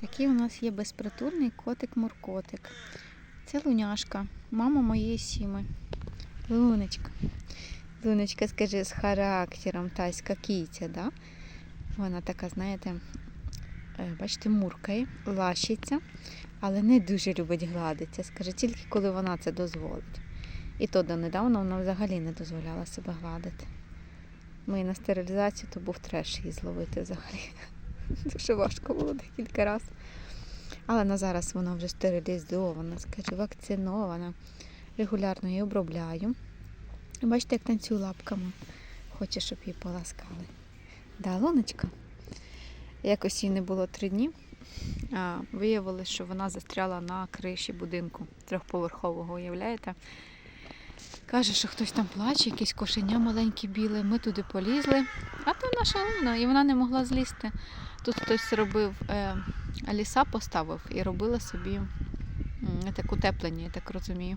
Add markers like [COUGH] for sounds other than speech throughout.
Такий у нас є безпритульний котик-муркотик. Це луняшка, мама моєї сіми. Лунечка. Лунечка, скажи, з характером тайська кітя, да? Вона така, знаєте, е, бачите, муркає, лащиться, але не дуже любить гладитися. Скаже, тільки коли вона це дозволить. І то донедавна вона взагалі не дозволяла себе гладити. Ми на стерилізацію, то був треш її зловити взагалі. Дуже важко було декілька разів. Але на зараз вона вже стерилізована, скажу, вакцинована. Регулярно її обробляю. Бачите, як танцює лапками. Хоче, щоб її поласкали. Да, Луночка. Якось їй не було три дні. А, виявилось, що вона застряла на криші будинку трьохповерхового, уявляєте? Каже, що хтось там плаче, якесь кошеня маленьке біле. Ми туди полізли, а то наша луна, і вона не могла злізти. Тут хтось робив, е, ліса поставив і робила собі м, так утеплення, я так розумію.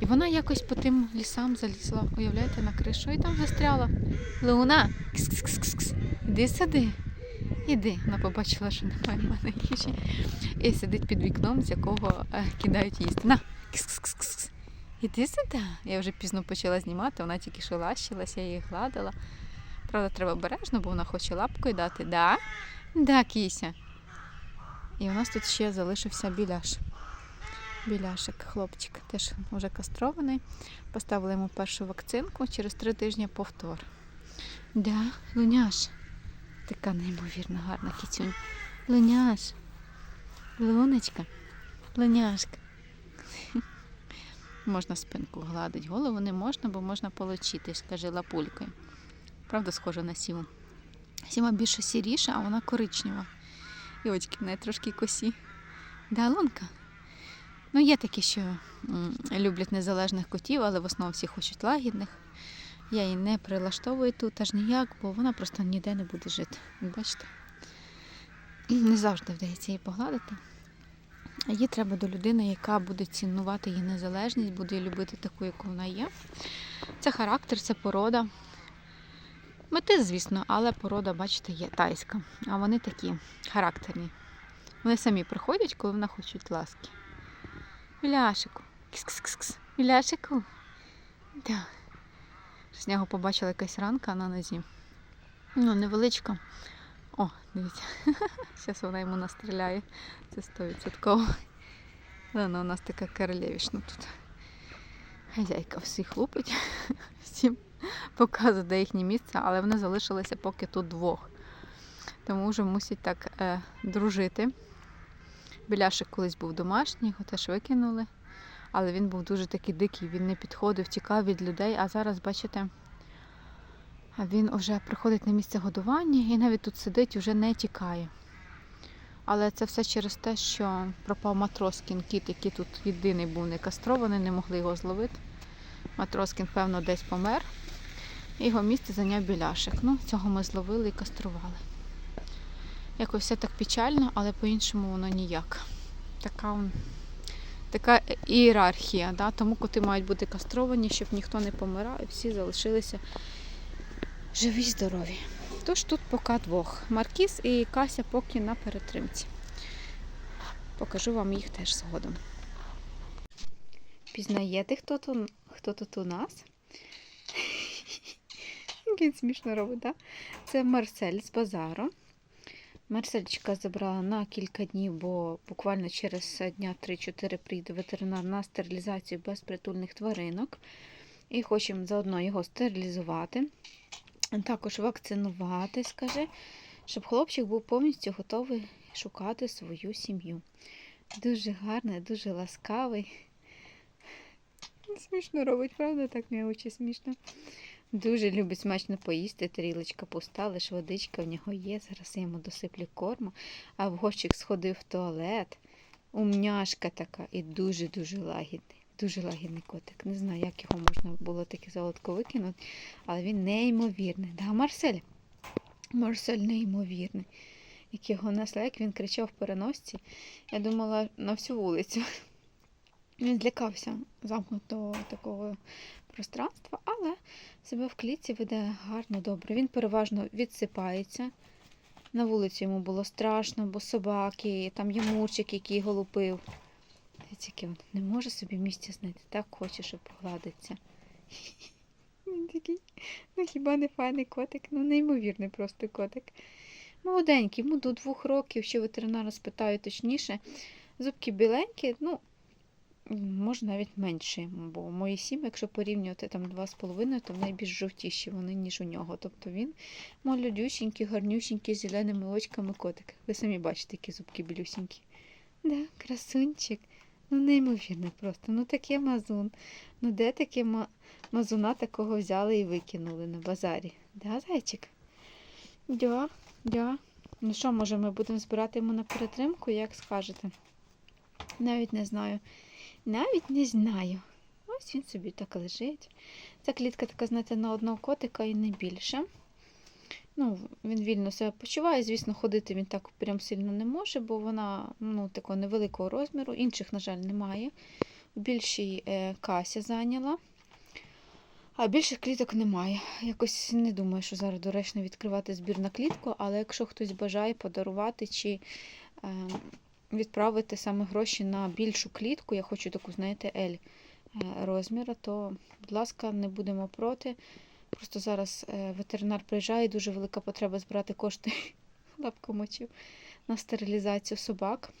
І вона якось по тим лісам залізла, уявляєте, на кришу і там застряла. Луна, кс-кс-кс-кс, іди сюди. Іди. Вона побачила, що немає в мене їжі. І сидить під вікном, з якого е, кидають їсти. На, кс-кс-кс-кс. Іди сюди. Я вже пізно почала знімати, вона тільки що лащилася, я її гладила. Правда, треба обережно, бо вона хоче лапкою дати. Да? Да, кіся. І у нас тут ще залишився біляш. Біляшик, хлопчик, теж вже кастрований. Поставили йому першу вакцинку, через три тижні повтор. Да, Луняш. Така неймовірно гарна кіцюнь. Луняш. Луночка. Луняшка. [LAUGHS] Можна спинку гладить. Голову не можна, бо можна полочити, скаже лапулькою. Правда, схожа на сіму. Сіма більше сіріша, а вона коричнева. І очки в неї трошки косі. Да, лунка. Ну, є такі, що люблять незалежних котів, але в основному всі хочуть лагідних. Я її не прилаштовую тут аж ніяк, бо вона просто ніде не буде жити. Бачите? Не завжди вдається її погладити. Їй треба до людини, яка буде цінувати її незалежність, буде її любити таку, яку вона є. Це характер, це порода. Метис, звісно, але порода, бачите, є тайська. А вони такі характерні. Вони самі приходять, коли вона хочуть ласки. Міляшику. Кс-кс-кс. Міляшику. Да. З нього побачила якась ранка на нозі. Ну, невеличка. О, дивіться. [LAUGHS] Зараз вона йому настріляє. Це стовідсотково. Вона у нас така королевішна тут. Хазяйка всіх лупить, [LAUGHS] всім показує, де їхнє місце, але вони залишилися поки тут двох. Тому вже мусять так е, дружити. Біляшик колись був домашній, його теж викинули. Але він був дуже такий дикий, він не підходив, тікав від людей. А зараз, бачите, він вже приходить на місце годування і навіть тут сидить, вже не тікає. Але це все через те, що пропав Матроскін кіт, який тут єдиний був не кастрований, не могли його зловити. Матроскін, певно, десь помер. Його місце зайняв біляшик. Ну, цього ми зловили і кастрували. Якось все так печально, але по-іншому воно ніяк. Така, така ієрархія. Да? Тому коти мають бути кастровані, щоб ніхто не помирав і всі залишилися живі й здорові. Тож тут поки двох. Маркіз і Кася поки на перетримці. Покажу вам їх теж згодом. Пізнаєте, хто тут, хто тут у нас? Він смішно робить, так? Це Марсель з базару. Марсельчика забрала на кілька днів, бо буквально через дня 3-4 прийде ветеринар на стерилізацію безпритульних тваринок. І хочемо заодно його стерилізувати. Також вакцинувати, скаже, щоб хлопчик був повністю готовий шукати свою сім'ю. Дуже гарний, дуже ласкавий. Смішно робить, правда? Так мені очі смішно. Дуже любить смачно поїсти, тарілочка пуста, лише водичка в нього є. Зараз я йому досиплю корму. А вгорчик сходив в туалет. Умняшка така і дуже-дуже лагідний. Дуже лагідний котик. Не знаю, як його можна було таке золотко викинути, але він неймовірний. Да, Марсель? Марсель неймовірний. Як його несли, як він кричав в переносці, я думала на всю вулицю. Він злякався замкнутого такого пространства, але себе в клітці веде гарно, добре. Він переважно відсипається. На вулиці йому було страшно, бо собаки, там є мурчик, який його лупив. Він не може собі місця знайти, так хоче, щоб погладиться. [LAUGHS] Він такий, ну хіба не файний котик? Ну, неймовірний просто котик. Молоденький, йому до двох років, ще ветеринара спитаю точніше. Зубки біленькі, ну, може навіть менше, бо мої сім, якщо порівнювати там 2,5, то найбільш жовтіші вони, ніж у нього. Тобто він молодюсінький, гарнюсінький, з зеленими очками котик. Ви самі бачите, які зубки білюсінькі. Да, красунчик. Ну, неймовірно просто. Ну таке мазун. Ну де таке ма... мазуна такого взяли і викинули на базарі? Да, зайчик? Да, да. Ну що, може, ми будемо збирати йому на перетримку, як скажете? Навіть не знаю. Навіть не знаю. Ось він собі так лежить. Ця клітка така, знаєте, на одного котика і не більше. Ну, він вільно себе почуває. Звісно, ходити він так прям сильно не може, бо вона ну, такого невеликого розміру. Інших, на жаль, немає. Більшій е, кася зайняла. А більших кліток немає. Якось не думаю, що зараз доречно відкривати збір на клітку, але якщо хтось бажає подарувати чи е, відправити саме гроші на більшу клітку, я хочу таку, знаєте, L розміра, то, будь ласка, не будемо проти. Просто зараз е, ветеринар приїжджає, дуже велика потреба збирати кошти [LAUGHS] лапкомочів на стерилізацію собак,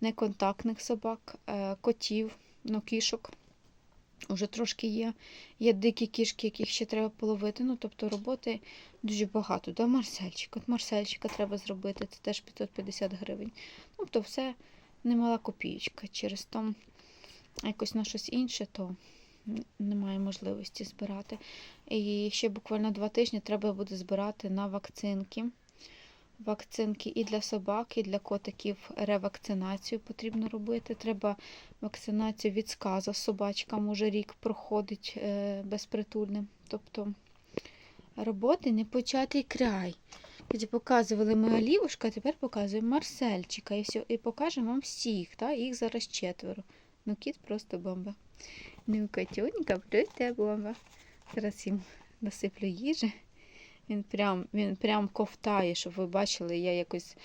неконтактних собак, е, котів, ну, кішок. Уже трошки є. Є дикі кішки, яких ще треба половити. Ну, тобто роботи дуже багато. Да, Марсельчик. От Марсельчика треба зробити, це теж 550 гривень. Тобто все немала копієчка. Через то якось на щось інше, то немає можливості збирати. І ще буквально два тижні треба буде збирати на вакцинки. Вакцинки і для собак, і для котиків ревакцинацію потрібно робити. Треба вакцинацію від сказа собачкам уже рік проходить е, безпритульним. Тобто роботи не початий край. Тоді показували ми Олівушка, а тепер показуємо Марсельчика. І, все, і покажемо вам всіх. Та? Їх зараз четверо. Ну, кіт просто бомба. Ну, котюнька, просто бомба. Зараз їм насиплю їжі. Він прям, він прям ковтає, щоб ви бачили, я якось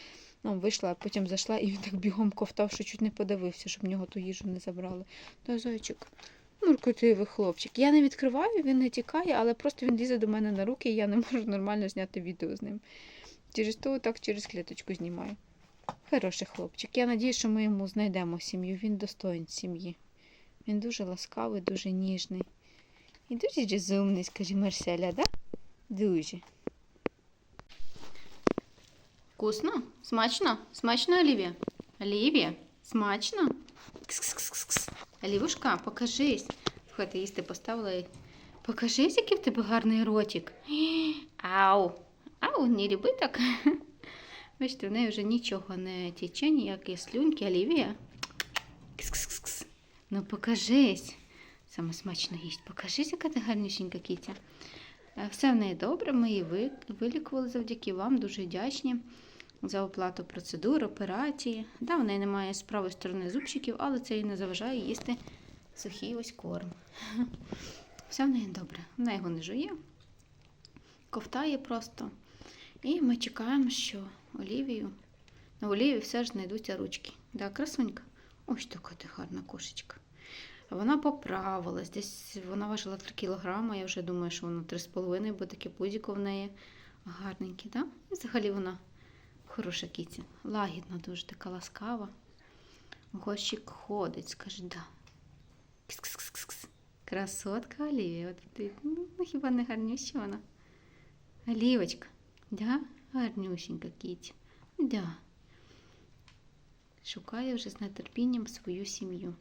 ну, вийшла, а потім зайшла, і він так бігом ковтав, що чуть не подивився, щоб в нього ту їжу не забрали. Та зайчик, муркотивий хлопчик. Я не відкриваю, він не тікає, але просто він лізе до мене на руки, і я не можу нормально зняти відео з ним. Через то так через клеточку знімаю. Хороший хлопчик. Я надію, що ми йому знайдемо сім'ю. Він достоїн сім'ї. Він дуже ласкавий, дуже ніжний. І дуже розумний, скажи Марселя, да? Дуже. Вкусно? Смачно? Смачно, Олівія? Олівія? Смачно? Кс-кс-кс-кс. Олівушка, покажись. Слухайте, їсти поставила. Покажись, який в тебе гарний ротик. Ау! Ау, не люби так. Бачите, в неї вже нічого не тече, ніякі слюньки, Олівія. Кс-кс-кс. Ну покажись. Саме смачно їсть. Покажись, яка ти гарнюсінька кітя. Е, Все в неї добре, ми її вилікували завдяки вам. Дуже вдячні за оплату процедур, операції. Да, в неї немає з правої сторони зубчиків, але це їй не заважає їсти сухий ось корм. [LAUGHS] Все в неї добре. Вона його не жує, ковтає просто. І ми чекаємо, що Олівію. На Олівії все ж знайдуться ручки. Да, красунька. Ось така ти гарна кошечка. Вона поправилась. Десь вона важила 3 кілограми. Я вже думаю, що вона 3,5, бо таке пузіко в неї гарненьке, да? І взагалі вона хороша кіця. Лагідна, дуже така ласкава. Гощик ходить, скаже, да. Кс-кс-кс-кс. Красотка Олівія. От ну, ну, хіба не гарнюща вона? Олівочка, да? Гарнюсінька кітя. Да. Шукає вже з нетерпінням свою сім'ю.